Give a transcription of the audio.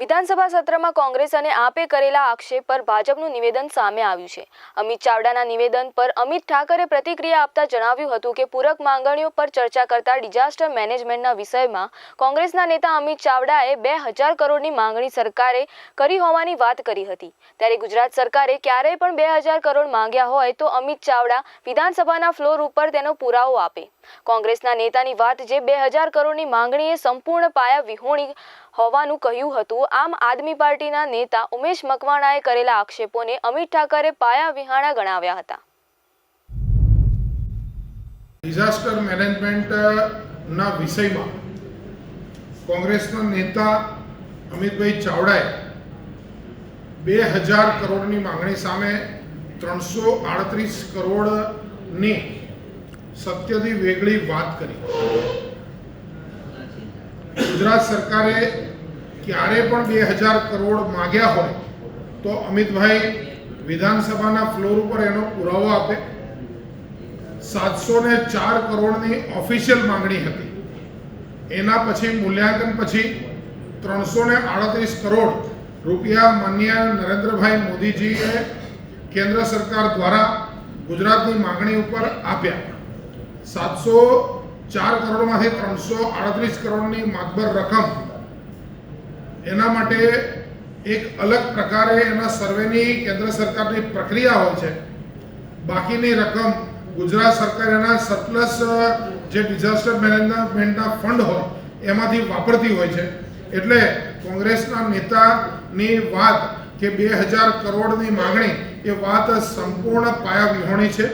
વિધાનસભા સત્રમાં કોંગ્રેસ અને આપે કરેલા આક્ષેપ પર ભાજપનું નિવેદન સામે આવ્યું છે. અમિત ચાવડાના નિવેદન પર અમિત ઠાકરે પ્રતિક્રિયા આપતા જણાવ્યું હતું કે, પૂરક માંગણીઓ પર ચર્ચા કરતા ડિઝાસ્ટર મેનેજમેન્ટના વિષયમાં કોંગ્રેસના નેતા અમિત ચાવડાએ બે હજાર કરોડની માંગણી સરકારે કરી હોવાની વાત કરી હતી. ત્યારે ગુજરાત સરકારે ક્યારેય પણ બે હજાર કરોડ માંગ્યા હોય તો અમિત ચાવડા વિધાનસભાના ફ્લોર ઉપર તેનો પુરાવો આપે. કોંગ્રેસના નેતાની વાત જે બે હજાર કરોડની માંગણીએ સંપૂર્ણ પાયા વિહોણી હોવાનું કહ્યું હતું. આમ આદમી પાર્ટીના નેતા ઉમેશ મકવાણાએ કરેલા આક્ષેપોને અમિત ઠાકરે પાયા વિહાણા ગણાવ્યા હતા. ડિઝાસ્ટર મેનેજમેન્ટના વિષયમાં કોંગ્રેસના નેતા અમિતભાઈ ચાવડાએ બે હજાર કરોડની માંગણી સામે ત્રણસો આડત્રીસ કરોડની સત્યથી વેગળી વાત કરી. ગુજરાત સરકારે ક્યારે પણ બે હજાર કરોડ માગ્યા હોય, તો અમિતભાઈ વિધાનસભાના ફ્લોર ઉપર એનો પુરાવો આપે. સાતસો ને ચાર કરોડની ઓફિશિયલ માંગણી હતી. એના પછી મૂલ્યાંકન પછી ત્રણસો ને આડત્રીસ કરોડ રૂપિયા માન્ય નરેન્દ્રભાઈ મોદીજીએ કેન્દ્ર સરકાર દ્વારા ગુજરાતની માંગણી ઉપર આપ્યા. સાતસો ચાર કરોડમાંથી ત્રણસો આડત્રીસ કરોડની માતબર રકમ એના માટે એક અલગ પ્રકારે એના સર્વેની કેન્દ્ર સરકારની પ્રક્રિયા હોય છે. બાકીની રકમ ગુજરાત સરકાર એના સરપ્લસ જે ડિઝાસ્ટર મેનેજમેન્ટના ફંડ હોય, એમાંથી વાપરતી હોય છે. એટલે કોંગ્રેસના નેતાની વાત કે બે હજાર કરોડની માંગણી એ વાત સંપૂર્ણ પાયા વિહોણી છે.